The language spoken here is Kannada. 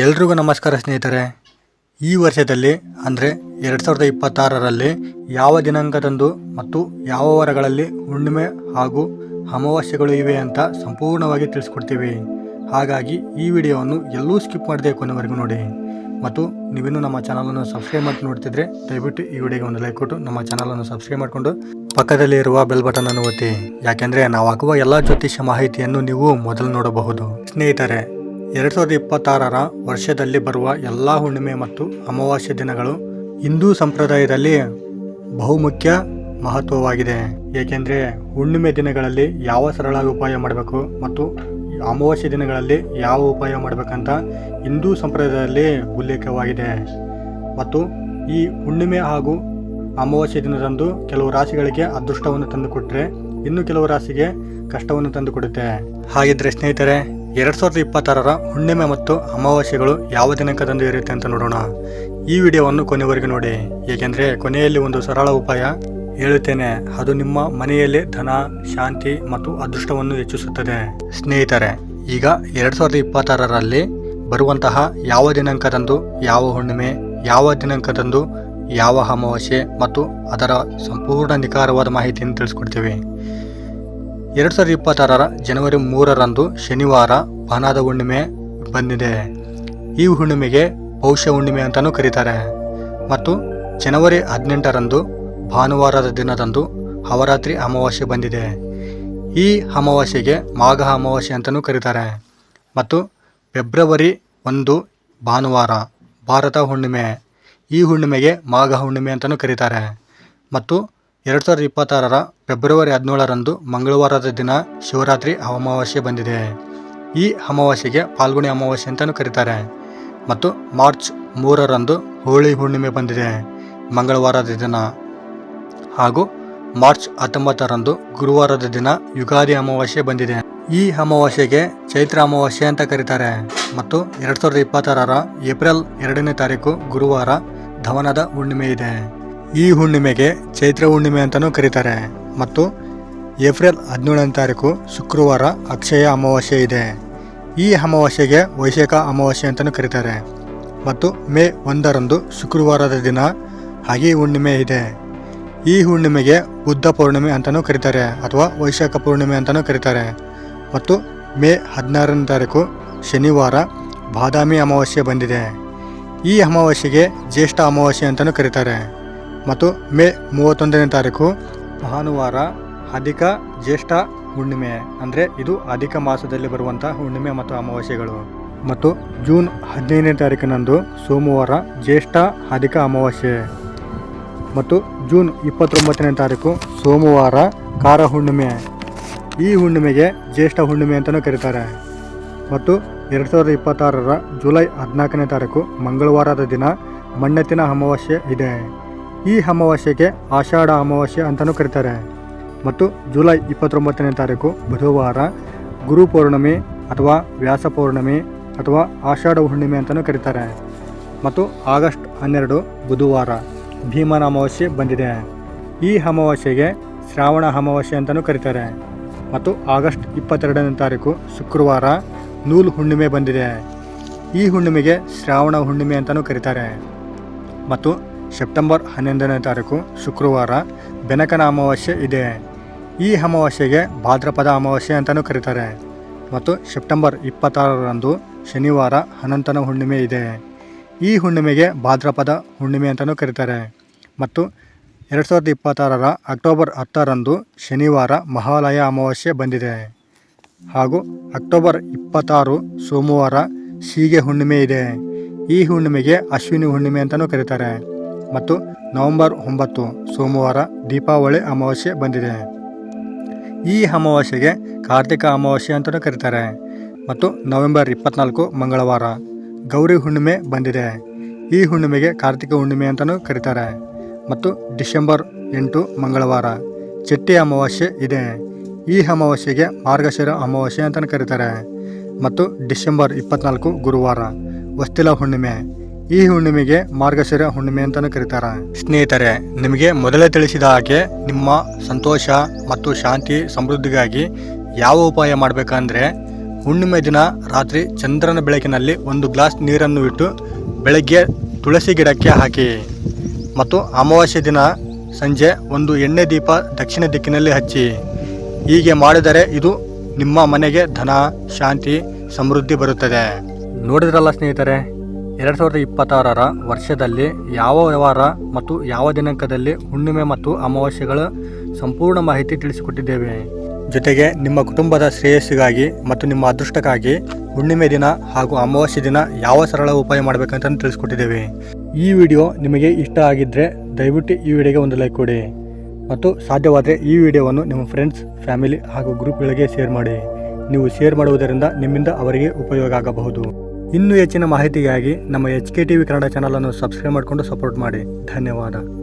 ಎಲ್ರಿಗೂ ನಮಸ್ಕಾರ ಸ್ನೇಹಿತರೆ. ಈ ವರ್ಷದಲ್ಲಿ, ಅಂದರೆ ಎರಡು ಸಾವಿರದ ಇಪ್ಪತ್ತಾರರಲ್ಲಿ ಯಾವ ದಿನಾಂಕದಂದು ಮತ್ತು ಯಾವ ವಾರಗಳಲ್ಲಿ ಹುಣ್ಣಿಮೆ ಹಾಗೂ ಅಮಾವಾಸ್ಯೆಗಳು ಇವೆ ಅಂತ ಸಂಪೂರ್ಣವಾಗಿ ತಿಳಿಸ್ಕೊಡ್ತೀವಿ. ಹಾಗಾಗಿ ಈ ವಿಡಿಯೋವನ್ನು ಎಲ್ಲೂ ಸ್ಕಿಪ್ ಮಾಡದೆ ಕೊನೆವರೆಗೂ ನೋಡಿ. ಮತ್ತು ನೀವಿನ್ನೂ ನಮ್ಮ ಚಾನಲನ್ನು ಸಬ್ಸ್ಕ್ರೈಬ್ ಮಾಡಿ ನೋಡ್ತಿದ್ರೆ, ದಯವಿಟ್ಟು ಈ ವಿಡಿಯೋಗೆ ಒಂದು ಲೈಕ್ ಕೊಟ್ಟು ನಮ್ಮ ಚಾನಲನ್ನು ಸಬ್ಸ್ಕ್ರೈಬ್ ಮಾಡಿಕೊಂಡು ಪಕ್ಕದಲ್ಲಿ ಇರುವ ಬೆಲ್ ಬಟನ್ ಅನ್ನು ಒತ್ತಿ. ಯಾಕೆಂದರೆ ನಾವು ಹಾಕುವ ಎಲ್ಲ ಜ್ಯೋತಿಷ್ಯ ಮಾಹಿತಿಯನ್ನು ನೀವು ಮೊದಲು ನೋಡಬಹುದು. ಸ್ನೇಹಿತರೆ ಎರಡು ಸಾವಿರದ ಇಪ್ಪತ್ತಾರರ ವರ್ಷದಲ್ಲಿ ಬರುವ ಎಲ್ಲ ಹುಣ್ಣಿಮೆ ಮತ್ತು ಅಮಾವಾಸ್ಯ ದಿನಗಳು ಹಿಂದೂ ಸಂಪ್ರದಾಯದಲ್ಲಿ ಬಹುಮುಖ್ಯ ಮಹತ್ವವಾಗಿದೆ. ಏಕೆಂದರೆ ಹುಣ್ಣಿಮೆ ದಿನಗಳಲ್ಲಿ ಯಾವ ಸರಳ ಉಪಾಯ ಮಾಡಬೇಕು ಮತ್ತು ಅಮಾವಾಸ್ಯ ದಿನಗಳಲ್ಲಿ ಯಾವ ಉಪಾಯ ಮಾಡಬೇಕಂತ ಹಿಂದೂ ಸಂಪ್ರದಾಯದಲ್ಲಿ ಉಲ್ಲೇಖವಾಗಿದೆ. ಮತ್ತು ಈ ಹುಣ್ಣಿಮೆ ಹಾಗೂ ಅಮಾವಾಸ್ಯ ದಿನದಂದು ಕೆಲವು ರಾಶಿಗಳಿಗೆ ಅದೃಷ್ಟವನ್ನು ತಂದುಕೊಟ್ಟರೆ ಇನ್ನು ಕೆಲವು ರಾಶಿಗೆ ಕಷ್ಟವನ್ನು ತಂದುಕೊಡುತ್ತೆ. ಹಾಗಿದ್ರೆ ಸ್ನೇಹಿತರೆ ಎರಡ್ ಸಾವಿರದ ಇಪ್ಪತ್ತಾರರ ಹುಣ್ಣಿಮೆ ಮತ್ತು ಅಮಾವಾಸ್ಯೆಗಳು ಯಾವ ದಿನಾಂಕದಂದು ಇರುತ್ತೆ ಅಂತ ನೋಡೋಣ. ಈ ವಿಡಿಯೋವನ್ನು ಕೊನೆವರೆಗೂ ನೋಡಿ. ಏಕೆಂದರೆ ಕೊನೆಯಲ್ಲಿ ಒಂದು ಸರಳ ಉಪಾಯ ಹೇಳುತ್ತೇನೆ. ಅದು ನಿಮ್ಮ ಮನೆಯಲ್ಲಿ ಧನ, ಶಾಂತಿ ಮತ್ತು ಅದೃಷ್ಟವನ್ನು ಹೆಚ್ಚಿಸುತ್ತದೆ. ಸ್ನೇಹಿತರೆ, ಈಗ ಎರಡು ಸಾವಿರದ ಇಪ್ಪತ್ತಾರರಲ್ಲಿ ಬರುವಂತಹ ಯಾವ ದಿನಾಂಕದಂದು, ಯಾವ ಹುಣ್ಣಿಮೆ, ಯಾವ ದಿನಾಂಕದಂದು, ಯಾವ ಅಮಾವಾಸ್ಯೆ ಮತ್ತು ಅದರ ಸಂಪೂರ್ಣ ನಿಖರವಾದ ಮಾಹಿತಿಯನ್ನು ತಿಳಿಸ್ಕೊಡ್ತೀವಿ. ಎರಡು ಸಾವಿರದ ಇಪ್ಪತ್ತಾರರ ಜನವರಿ ಮೂರರಂದು ಶನಿವಾರ ಪಾನಾದ ಹುಣ್ಣಿಮೆ ಬಂದಿದೆ. ಈ ಹುಣ್ಣಿಮೆಗೆ ಪೌಷ್ಯ ಹುಣ್ಣಿಮೆ ಅಂತಲೂ ಕರೀತಾರೆ. ಮತ್ತು ಜನವರಿ ಹದಿನೆಂಟರಂದು ಭಾನುವಾರದ ದಿನದಂದು ಅವರಾತ್ರಿ ಅಮಾವಾಸ್ಯೆ ಬಂದಿದೆ. ಈ ಅಮಾವಾಸ್ಯೆಗೆ ಮಾಘ ಅಮಾವಾಸ್ಯೆ ಅಂತಲೂ ಕರೀತಾರೆ. ಮತ್ತು ಫೆಬ್ರವರಿ ಒಂದು ಭಾನುವಾರ ಭಾರತ ಹುಣ್ಣಿಮೆ. ಈ ಹುಣ್ಣಿಮೆಗೆ ಮಾಘ ಹುಣ್ಣಿಮೆ ಅಂತಲೂ ಕರೀತಾರೆ. ಮತ್ತು ಎರಡು ಸಾವಿರದ ಇಪ್ಪತ್ತಾರರ ಫೆಬ್ರವರಿ ಹದಿನೇಳರಂದು ಮಂಗಳವಾರದ ದಿನ ಶಿವರಾತ್ರಿ ಅಮಾವಾಸ್ಯೆ ಬಂದಿದೆ. ಈ ಅಮಾವಾಸ್ಯೆಗೆ ಫಾಲ್ಗುಣಿ ಅಮಾವಾಸ್ಯೆ ಅಂತಲೂ ಕರೀತಾರೆ. ಮತ್ತು ಮಾರ್ಚ್ ಮೂರರಂದು ಹೋಳಿ ಹುಣ್ಣಿಮೆ ಬಂದಿದೆ, ಮಂಗಳವಾರದ ದಿನ. ಹಾಗೂ ಮಾರ್ಚ್ ಹತ್ತೊಂಬತ್ತರಂದು ಗುರುವಾರದ ದಿನ ಯುಗಾದಿ ಅಮಾವಾಸ್ಯೆ ಬಂದಿದೆ. ಈ ಅಮಾವಾಸ್ಯೆಗೆ ಚೈತ್ರ ಅಮಾವಾಸ್ಯೆ ಅಂತ ಕರೀತಾರೆ. ಮತ್ತು ಎರಡು ಸಾವಿರದ ಇಪ್ಪತ್ತಾರರ ಏಪ್ರಿಲ್ ಎರಡನೇ ತಾರೀಕು ಗುರುವಾರ ಧವನದ ಹುಣ್ಣಿಮೆ ಇದೆ. ಈ ಹುಣ್ಣಿಮೆಗೆ ಚೈತ್ರ ಹುಣ್ಣಿಮೆ ಅಂತಲೂ ಕರೀತಾರೆ. ಮತ್ತು ಏಪ್ರಿಲ್ ಹದಿನೇಳನೇ ತಾರೀಕು ಶುಕ್ರವಾರ ಅಕ್ಷಯ ಅಮಾವಾಸ್ಯೆ ಇದೆ. ಈ ಅಮಾವಾಸ್ಯೆಗೆ ವೈಶಾಖ ಅಮಾವಾಸ್ಯೆ ಅಂತಲೂ ಕರೀತಾರೆ. ಮತ್ತು ಮೇ ಒಂದರಂದು ಶುಕ್ರವಾರದ ದಿನ ಹಾಗೆ ಹುಣ್ಣಿಮೆ ಇದೆ. ಈ ಹುಣ್ಣಿಮೆಗೆ ಬುದ್ಧ ಪೌರ್ಣಿಮೆ ಅಂತಲೂ ಕರೀತಾರೆ, ಅಥವಾ ವೈಶಾಖ ಪೂರ್ಣಿಮೆ ಅಂತಲೂ ಕರೀತಾರೆ. ಮತ್ತು ಮೇ ಹದಿನಾರನೇ ತಾರೀಕು ಶನಿವಾರ ಬಾದಾಮಿ ಅಮಾವಾಸ್ಯೆ ಬಂದಿದೆ. ಈ ಅಮಾವಾಸ್ಯೆಗೆ ಜ್ಯೇಷ್ಠ ಅಮಾವಾಸ್ಯೆ ಅಂತಲೂ ಕರೀತಾರೆ. ಮತ್ತು ಮೇ ಮೂವತ್ತೊಂದನೇ ತಾರೀಕು ಭಾನುವಾರ ಅಧಿಕ ಜ್ಯೇಷ್ಠ ಹುಣ್ಣಿಮೆ, ಅಂದರೆ ಇದು ಅಧಿಕ ಮಾಸದಲ್ಲಿ ಬರುವಂಥ ಹುಣ್ಣಿಮೆ ಮತ್ತು ಅಮಾವಾಸ್ಯೆಗಳು. ಮತ್ತು ಜೂನ್ ಹದಿನೈದನೇ ತಾರೀಕಿನಂದು ಸೋಮವಾರ ಜ್ಯೇಷ್ಠ ಅಧಿಕ ಅಮಾವಾಸ್ಯೆ. ಮತ್ತು ಜೂನ್ ಇಪ್ಪತ್ತೊಂಬತ್ತನೇ ತಾರೀಕು ಸೋಮವಾರ ಕಾರ ಹುಣ್ಣಿಮೆ. ಈ ಹುಣ್ಣಿಮೆಗೆ ಜ್ಯೇಷ್ಠ ಹುಣ್ಣಿಮೆ ಅಂತಲೂ ಕರೀತಾರೆ. ಮತ್ತು ಎರಡು ಸಾವಿರದ ಇಪ್ಪತ್ತಾರರ ಜುಲೈ ಹದಿನಾಲ್ಕನೇ ತಾರೀಕು ಮಂಗಳವಾರದ ದಿನ ಮಣ್ಣೆತ್ತಿನ ಅಮಾವಾಸ್ಯೆ ಇದೆ. ಈ ಅಮಾವಾಸ್ಯೆಗೆ ಆಷಾಢ ಅಮಾವಾಸ್ಯೆ ಅಂತಲೂ ಕರೀತಾರೆ. ಮತ್ತು ಜುಲೈ ಇಪ್ಪತ್ತೊಂಬತ್ತನೇ ತಾರೀಕು ಬುಧವಾರ ಗುರು ಪೌರ್ಣಮಿ ಅಥವಾ ವ್ಯಾಸ ಪೌರ್ಣಮಿ ಅಥವಾ ಆಷಾಢ ಹುಣ್ಣಿಮೆ ಅಂತಲೂ ಕರೀತಾರೆ. ಮತ್ತು ಆಗಸ್ಟ್ ಹನ್ನೆರಡು ಬುಧವಾರ ಭೀಮನ ಅಮಾವಾಸ್ಯೆ ಬಂದಿದೆ. ಈ ಅಮಾವಾಸ್ಯೆಗೆ ಶ್ರಾವಣ ಅಮಾವಾಸ್ಯೆ ಅಂತಲೂ ಕರೀತಾರೆ. ಮತ್ತು ಆಗಸ್ಟ್ ಇಪ್ಪತ್ತೆರಡನೇ ತಾರೀಕು ಶುಕ್ರವಾರ ನೂಲು ಹುಣ್ಣಿಮೆ ಬಂದಿದೆ. ಈ ಹುಣ್ಣಿಮೆಗೆ ಶ್ರಾವಣ ಹುಣ್ಣಿಮೆ ಅಂತಲೂ ಕರೀತಾರೆ. ಮತ್ತು ಸೆಪ್ಟೆಂಬರ್ ಹನ್ನೊಂದನೇ ತಾರೀಕು ಶುಕ್ರವಾರ ಬೆನಕನ ಅಮಾವಾಸ್ಯೆ ಇದೆ. ಈ ಅಮಾವಾಸ್ಯೆಗೆ ಭಾದ್ರಪದ ಅಮಾವಾಸ್ಯೆ ಅಂತಲೂ ಕರೀತಾರೆ. ಮತ್ತು ಸೆಪ್ಟೆಂಬರ್ ಇಪ್ಪತ್ತಾರರಂದು ಶನಿವಾರ ಅನಂತನ ಹುಣ್ಣಿಮೆ ಇದೆ. ಈ ಹುಣ್ಣಿಮೆಗೆ ಭಾದ್ರಪದ ಹುಣ್ಣಿಮೆ ಅಂತಲೂ ಕರೀತಾರೆ. ಮತ್ತು ಎರಡು ಸಾವಿರದ ಇಪ್ಪತ್ತಾರರ ಅಕ್ಟೋಬರ್ ಹತ್ತರಂದು ಶನಿವಾರ ಮಹಾಲಯ ಅಮಾವಾಸ್ಯೆ ಬಂದಿದೆ. ಹಾಗೂ ಅಕ್ಟೋಬರ್ ಇಪ್ಪತ್ತಾರು ಸೋಮವಾರ ಸೀಗೆ ಹುಣ್ಣಿಮೆ ಇದೆ. ಈ ಹುಣ್ಣಿಮೆಗೆ ಅಶ್ವಿನಿ ಹುಣ್ಣಿಮೆ ಅಂತಲೂ ಕರೀತಾರೆ. ಮತ್ತು ನವೆಂಬರ್ ಒಂಬತ್ತು ಸೋಮವಾರ ದೀಪಾವಳಿ ಅಮಾವಾಸ್ಯೆ ಬಂದಿದೆ. ಈ ಅಮಾವಾಸ್ಯೆಗೆ ಕಾರ್ತಿಕ ಅಮಾವಾಸ್ಯೆ ಅಂತಲೂ ಕರೀತಾರೆ. ಮತ್ತು ನವೆಂಬರ್ ಇಪ್ಪತ್ನಾಲ್ಕು ಮಂಗಳವಾರ ಗೌರಿ ಹುಣ್ಣಿಮೆ ಬಂದಿದೆ. ಈ ಹುಣ್ಣಿಮೆಗೆ ಕಾರ್ತಿಕ ಹುಣ್ಣಿಮೆ ಅಂತಲೂ ಕರೀತಾರೆ. ಮತ್ತು ಡಿಸೆಂಬರ್ ಎಂಟು ಮಂಗಳವಾರ ಚೆಟ್ಟಿ ಅಮಾವಾಸ್ಯೆ ಇದೆ. ಈ ಅಮಾವಾಸ್ಯೆಗೆ ಮಾರ್ಗಶಿರ ಅಮಾವಾಸ್ಯೆ ಅಂತಲೂ ಕರೀತಾರೆ. ಮತ್ತು ಡಿಸೆಂಬರ್ ಇಪ್ಪತ್ನಾಲ್ಕು ಗುರುವಾರ ವಸ್ತಿಲ ಹುಣ್ಣಿಮೆ ಈ ಹುಣ್ಣಿಮೆಗೆ ಮಾರ್ಗಶಿರ ಹುಣ್ಣಿಮೆ ಅಂತಾನು ಕರೀತಾರೆ. ಸ್ನೇಹಿತರೆ, ನಿಮಗೆ ಮೊದಲೇ ತಿಳಿಸಿದ ಹಾಗೆ ನಿಮ್ಮ ಸಂತೋಷ ಮತ್ತು ಶಾಂತಿ ಸಮೃದ್ಧಿಗಾಗಿ ಯಾವ ಉಪಾಯ ಮಾಡಬೇಕಂದ್ರೆ, ಹುಣ್ಣಿಮೆ ದಿನ ರಾತ್ರಿ ಚಂದ್ರನ ಬೆಳಕಿನಲ್ಲಿ ಒಂದು ಗ್ಲಾಸ್ ನೀರನ್ನು ಇಟ್ಟು ಬೆಳಗ್ಗೆ ತುಳಸಿ ಗಿಡಕ್ಕೆ ಹಾಕಿ. ಮತ್ತು ಅಮಾವಾಸ್ಯೆ ದಿನ ಸಂಜೆ ಒಂದು ಎಣ್ಣೆ ದೀಪ ದಕ್ಷಿಣ ದಿಕ್ಕಿನಲ್ಲಿ ಹಚ್ಚಿ. ಹೀಗೆ ಮಾಡಿದರೆ ಇದು ನಿಮ್ಮ ಮನೆಗೆ ಧನ, ಶಾಂತಿ, ಸಮೃದ್ಧಿ ಬರುತ್ತದೆ. ನೋಡಿದ್ರಲ್ಲ ಸ್ನೇಹಿತರೆ? ಎರಡು ಸಾವಿರದ ಇಪ್ಪತ್ತಾರರ ವರ್ಷದಲ್ಲಿ ಯಾವ ವ್ಯವಹಾರ ಮತ್ತು ಯಾವ ದಿನಾಂಕದಲ್ಲಿ ಹುಣ್ಣಿಮೆ ಮತ್ತು ಅಮಾವಾಸ್ಯೆಗಳ ಸಂಪೂರ್ಣ ಮಾಹಿತಿ ತಿಳಿಸಿಕೊಟ್ಟಿದ್ದೇವೆ. ಜೊತೆಗೆ ನಿಮ್ಮ ಕುಟುಂಬದ ಶ್ರೇಯಸ್ಸಿಗಾಗಿ ಮತ್ತು ನಿಮ್ಮ ಅದೃಷ್ಟಕ್ಕಾಗಿ ಹುಣ್ಣಿಮೆ ದಿನ ಹಾಗೂ ಅಮಾವಾಸ್ಯೆ ದಿನ ಯಾವ ಸರಳ ಉಪಾಯ ಮಾಡಬೇಕಂತ ತಿಳಿಸ್ಕೊಟ್ಟಿದ್ದೇವೆ. ಈ ವಿಡಿಯೋ ನಿಮಗೆ ಇಷ್ಟ ಆಗಿದ್ದರೆ ದಯವಿಟ್ಟು ಈ ವಿಡಿಯೋಗೆ ಒಂದು ಲೈಕ್ ಕೊಡಿ ಮತ್ತು ಸಾಧ್ಯವಾದರೆ ಈ ವಿಡಿಯೋವನ್ನು ನಿಮ್ಮ ಫ್ರೆಂಡ್ಸ್, ಫ್ಯಾಮಿಲಿ ಹಾಗೂ ಗ್ರೂಪ್ಗಳಿಗೆ ಶೇರ್ ಮಾಡಿ. ನೀವು ಶೇರ್ ಮಾಡುವುದರಿಂದ ನಿಮ್ಮಿಂದ ಅವರಿಗೆ ಉಪಯೋಗ ಆಗಬಹುದು. ಇನ್ನೂ ಹೆಚ್ಚಿನ ಮಾಹಿತಿಗಾಗಿ ನಮ್ಮ H K T V Kannada ಚಾನಲನ್ನು ಸಬ್ಸ್ಕ್ರೈಬ್ ಮಾಡಿಕೊಂಡು ಸಪೋರ್ಟ್ ಮಾಡಿ. ಧನ್ಯವಾದ.